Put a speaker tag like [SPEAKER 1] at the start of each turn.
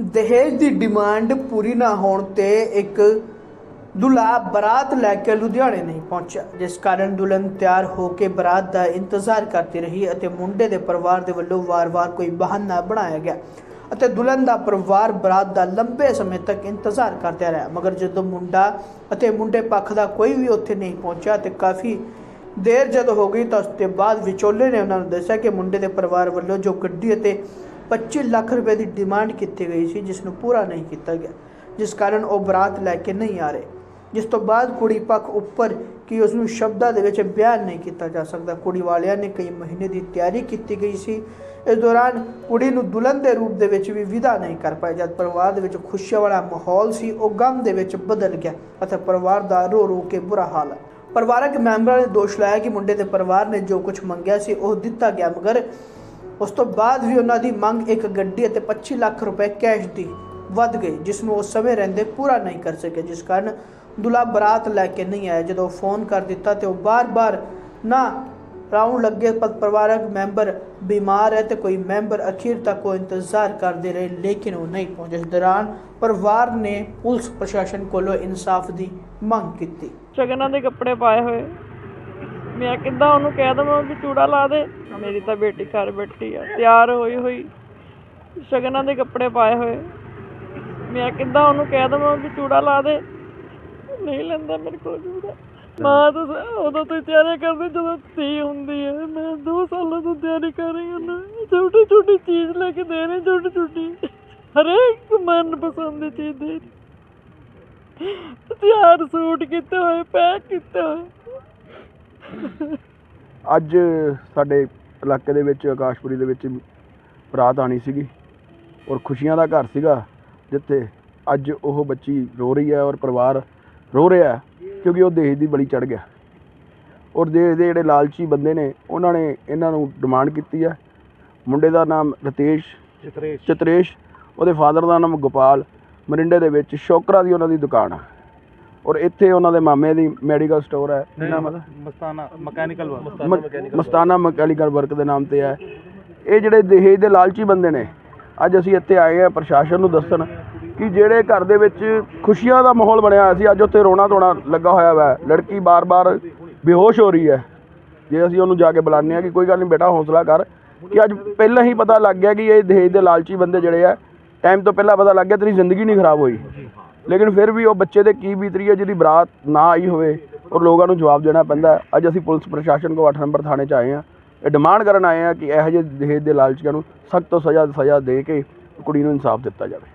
[SPEAKER 1] ਦਹੇਜ ਦੀ ਡਿਮਾਂਡ ਪੂਰੀ ਨਾ ਹੋਣ ਤੇ ਇੱਕ ਦੁल्हा ਬਰਾਤ ਲੈ ਕੇ ਲੁਧਿਆਣੇ ਨਹੀਂ ਪਹੁੰਚਿਆ, ਜਿਸ ਕਾਰਨ ਦੁਲਹਨ ਤਿਆਰ ਹੋ ਕੇ ਬਰਾਤ ਦਾ ਇੰਤਜ਼ਾਰ ਕਰਦੀ ਰਹੀ ਅਤੇ ਮੁੰਡੇ ਦੇ ਪਰਿਵਾਰ ਦੇ ਵੱਲੋਂ ਵਾਰ-ਵਾਰ ਕੋਈ ਬਹਾਨਾ ਬਣਾਇਆ ਗਿਆ ਅਤੇ ਦੁਲਹਨ ਦਾ ਪਰਿਵਾਰ ਬਰਾਤ ਦਾ ਲੰਬੇ ਸਮੇਂ ਤੱਕ ਇੰਤਜ਼ਾਰ ਕਰਦਾ ਰਿਹਾ, ਮਗਰ ਜਦੋਂ ਮੁੰਡਾ ਅਤੇ ਮੁੰਡੇ ਪੱਖ ਦਾ ਕੋਈ ਵੀ ਉੱਥੇ ਨਹੀਂ ਪਹੁੰਚਿਆ ਤੇ ਕਾਫੀ ਦੇਰ ਜਦ ਹੋ ਗਈ ਤਾਂ ਉਸ ਤੋਂ ਬਾਅਦ ਵਿਚੋਲੇ ਨੇ ਉਹਨਾਂ ਨੂੰ ਦੱਸਿਆ ਕਿ ਮੁੰਡੇ ਦੇ ਪਰਿਵਾਰ ਵੱਲੋਂ ਜੋ ਗੱਡੀ ਅਤੇ 25 ਲੱਖ ਰੁਪਏ ਦੀ ਡਿਮਾਂਡ ਕੀਤੀ ਗਈ ਸੀ ਜਿਸ ਨੂੰ ਪੂਰਾ ਨਹੀਂ ਕੀਤਾ ਗਿਆ, ਜਿਸ ਕਾਰਨ ਉਹ ਬਰਾਤ ਲੈ ਕੇ ਨਹੀਂ ਆ ਰਹੇ। ਜਿਸ ਤੋਂ ਬਾਅਦ ਕੁੜੀ ਪੱਖ ਉੱਪਰ ਕਿ ਉਸ ਨੂੰ ਸ਼ਬਦਾਂ ਦੇ ਵਿੱਚ ਬਿਆਨ ਨਹੀਂ ਕੀਤਾ ਜਾ ਸਕਦਾ, ਕੁੜੀ ਵਾਲਿਆਂ ਨੇ ਕਈ ਮਹੀਨੇ ਦੀ ਤਿਆਰੀ ਕੀਤੀ ਗਈ ਸੀ। ਇਸ ਦੌਰਾਨ ਕੁੜੀ ਨੂੰ ਦੁਲਹਨ ਦੇ ਰੂਪ ਦੇ ਵਿੱਚ ਵੀ ਵਿਦਾ ਨਹੀਂ ਕਰ ਪਾਏ ਜਦ ਪਰਿਵਾਰ ਦੇ ਵਿੱਚ ਖੁਸ਼ੀਆਂ ਵਾਲਾ ਮਾਹੌਲ ਸੀ, ਉਹ ਗਮ ਦੇ ਵਿੱਚ ਬਦਲ ਗਿਆ ਅਤੇ ਪਰਿਵਾਰ ਦਾ ਰੋ ਰੋ ਕੇ ਬੁਰਾ ਹਾਲ। ਹੈ ਪਰਿਵਾਰਕ ਮੈਂਬਰਾਂ ਨੇ ਦੋਸ਼ ਲਾਇਆ ਕਿ ਮੁੰਡੇ ਦੇ ਪਰਿਵਾਰ ਨੇ ਜੋ ਕੁਝ ਮੰਗਿਆ ਸੀ, ਉਹ ਦਿੱਤਾ ਗਿਆ, ਮਗਰ ਉਸ ਤੋਂ ਬਾਅਦ ਵੀ ਉਹਨਾਂ ਦੀ ਮੰਗ ਇੱਕ ਗੱਡੀ ਅਤੇ 25 ਲੱਖ ਰੁਪਏ ਕੈਸ਼ ਦੀ ਵੱਧ ਗਈ, ਜਿਸ ਨੂੰ ਉਹ ਸਮੇਂ ਰਹਿੰਦੇ ਪੂਰਾ ਨਹੀਂ ਕਰ ਸਕੇ, ਜਿਸ ਕਾਰਨ ਦੁਲਾ ਬਰਾਤ ਲੈ ਕੇ ਨਹੀਂ ਆਇਆ। ਜਦੋਂ ਫੋਨ ਕਰ ਦਿੱਤਾ ਤੇ ਉਹ ਬਾਰ-ਬਾਰ ਨਾ ਰਾਉਣ ਲੱਗੇ, ਪਰ ਪਰਿਵਾਰਕ ਮੈਂਬਰ ਬਿਮਾਰ ਹੈ ਤੇ ਕੋਈ ਮੈਂਬਰ ਅਖੀਰ ਤੱਕ ਉਹ ਇੰਤਜ਼ਾਰ ਕਰਦੇ ਰਹੇ, ਲੇਕਿਨ ਉਹ ਨਹੀਂ ਪਹੁੰਚੇ। ਇਸ ਦੌਰਾਨ ਪਰਿਵਾਰ ਨੇ ਪੁਲਿਸ ਪ੍ਰਸ਼ਾਸਨ ਕੋਲੋਂ ਇਨਸਾਫ ਦੀ ਮੰਗ ਕੀਤੀ।
[SPEAKER 2] ਸ਼ਗਨਾਂ ਦੇ ਕੱਪੜੇ ਪਾਏ ਹੋਏ। ਮੈਂ ਕਿੱਦਾਂ ਉਹਨੂੰ ਕਹਿ ਦਵਾਂ ਵੀ ਚੂੜਾ ਲਾ ਦੇ। ਮੇਰੀ ਤਾਂ ਬੇਟੀ ਘਰ ਬੈਠੀ ਆ, ਤਿਆਰ ਹੋਈ ਹੋਈ। ਸ਼ਗਨਾਂ ਦੇ ਕੱਪੜੇ ਪਾਏ ਹੋਏ। ਮੈਂ ਕਿੱਦਾਂ ਉਹਨੂੰ ਕਹਿ ਦਵਾਂ ਵੀ ਚੂੜਾ ਲਾ ਦੇ। ਨਹੀਂ ਲੈਂਦਾ ਮੇਰੇ ਕੋਲ ਚੂੜਾ। ਮਾਂ ਤਾਂ ਉਦੋਂ ਤੋਂ ਹੀ ਤਿਆਰੀ ਕਰਦੀ ਜਦੋਂ ਧੀ ਹੁੰਦੀ ਹੈ। ਮੈਂ 2 ਸਾਲਾਂ ਤੋਂ ਤਿਆਰੀ ਕਰ ਰਹੀ ਹਾਂ ਛੋਟੀ ਛੋਟੀ ਚੀਜ਼ ਲੈ ਕੇ ਦੇ ਰਹੀ ਛੋਟੀ ਛੋਟੀ ਹਰੇਕ ਮਨ ਪਸੰਦ ਦੀ ਚੀਜ਼ ਦੇ ਰਹੀ ਤਿਆਰ ਸੂਟ ਕੀਤੇ ਹੋਏ, ਪੈਕ ਕੀਤੇ ਹੋਏ।
[SPEAKER 3] ਅੱਜ ਸਾਡੇ ਇਲਾਕੇ ਦੇ ਵਿੱਚ ਆਕਾਸ਼ਪੁਰੀ ਦੇ ਵਿੱਚ ਬਰਾਤ ਆਣੀ ਸੀਗੀ ਔਰ ਖੁਸ਼ੀਆਂ ਦਾ ਘਰ ਸੀਗਾ ਜਿੱਥੇ ਅੱਜ ਉਹ ਬੱਚੀ ਰੋ ਰਹੀ ਹੈ ਔਰ ਪਰਿਵਾਰ ਰੋ ਰਿਹਾ ਹੈ ਕਿਉਂਕਿ ਉਹ ਦੇਸ਼ ਦੀ ਬਲੀ ਚੜ ਗਿਆ। ਔਰ ਦੇਸ਼ ਦੇ ਜਿਹੜੇ ਲਾਲਚੀ ਬੰਦੇ ਨੇ ਉਹਨਾਂ ਨੇ ਇਹਨਾਂ ਨੂੰ ਡਿਮਾਂਡ ਕੀਤੀ ਹੈ। ਮੁੰਡੇ ਦਾ ਨਾਮ ਰਤੇਸ਼ ਚਿਤਰੇਸ਼। ਚਿਤਰੇਸ਼ ਉਹਦੇ ਫਾਦਰ ਦਾ ਨਾਮ ਗੋਪਾਲ ਮਰਿੰਡੇ ਦੇ ਵਿੱਚ ਸ਼ੋਕਰਾ ਦੀ ਉਹਨਾਂ ਦੀ ਦੁਕਾਨ ਹੈ ਔਰ ਇੱਥੇ ਉਹਨਾਂ ਦੇ ਮਾਮੇ ਦੀ ਮੈਡੀਕਲ ਸਟੋਰ ਹੈ।
[SPEAKER 4] ਮਸਤਾਨਾ ਮਕੈਨੀਕਲ
[SPEAKER 3] ਮ- ਮਸਤਾਨਾ ਮਕੈਨੀਕਲ ਵਰਕ ਦੇ ਨਾਮ ਤੇ ਹੈ। ਇਹ ਜਿਹੜੇ ਦਹੇਜ ਦੇ ਲਾਲਚੀ ਬੰਦੇ ਨੇ ਅੱਜ ਅਸੀਂ ਇੱਥੇ ਆਏ ਆ ਪ੍ਰਸ਼ਾਸਨ ਨੂੰ ਦੱਸਣ ਕਿ ਜਿਹੜੇ ਘਰ ਦੇ ਵਿੱਚ ਖੁਸ਼ੀਆਂ ਦਾ ਮਾਹੌਲ ਬਣਿਆ ਹੋਇਆ ਸੀ ਅੱਜ ਉੱਥੇ ਰੋਣਾ ਧੋਣਾ ਲੱਗਾ ਹੋਇਆ ਵਾ। ਲੜਕੀ ਬਾਰ-ਬਾਰ ਬੇਹੋਸ਼ ਹੋ ਰਹੀ ਹੈ। ਜੇ ਅਸੀਂ ਉਹਨੂੰ ਜਾ ਕੇ ਬੁਲਾਉਂਦੇ ਆ ਕਿ ਕੋਈ ਗੱਲ ਨਹੀਂ ਬੇਟਾ ਹੌਸਲਾ ਕਰ ਕਿ ਅੱਜ ਪਹਿਲਾਂ ਹੀ ਪਤਾ ਲੱਗ ਗਿਆ ਕਿ ਇਹ ਦਹੇਜ ਦੇ ਲਾਲਚੀ ਬੰਦੇ ਜਿਹੜੇ ਆ ਟਾਈਮ ਤੋਂ ਪਹਿਲਾਂ ਪਤਾ ਲੱਗ ਗਿਆ ਤੇਰੀ ਜ਼ਿੰਦਗੀ ਨਹੀਂ ਖਰਾਬ ਹੋਈ। ਲੇਕਿਨ ਫਿਰ ਵੀ ਉਹ ਬੱਚੇ ਦੇ ਕੀ ਬੀਤਰੀ ਹੈ, ਜਿਹਦੀ ਬਰਾਤ ਨਾ ਆਈ ਹੋਵੇ, ਔਰ ਲੋਕਾਂ ਨੂੰ ਜਵਾਬ ਦੇਣਾ ਪੈਂਦਾ ਅੱਜ ਅਸੀਂ ਪੁਲਿਸ ਪ੍ਰਸ਼ਾਸਨ ਕੋ 8 ਨੰਬਰ ਥਾਣੇ 'ਚ ਆਏ ਆ ਇਹ ਡਿਮਾਂਡ ਕਰਨ ਆਏ ਆ ਕਿ ਇਹੋ ਜਿਹੇ ਦਹੇਜ ਦੇ ਲਾਲਚੀਆਂ ਨੂੰ ਸਖਤ ਤੋਂ ਸਜ਼ਾ ਸਜ਼ਾ ਦੇ ਕੇ ਕੁੜੀ ਨੂੰ ਇਨਸਾਫ ਦਿੱਤਾ ਜਾਵੇ।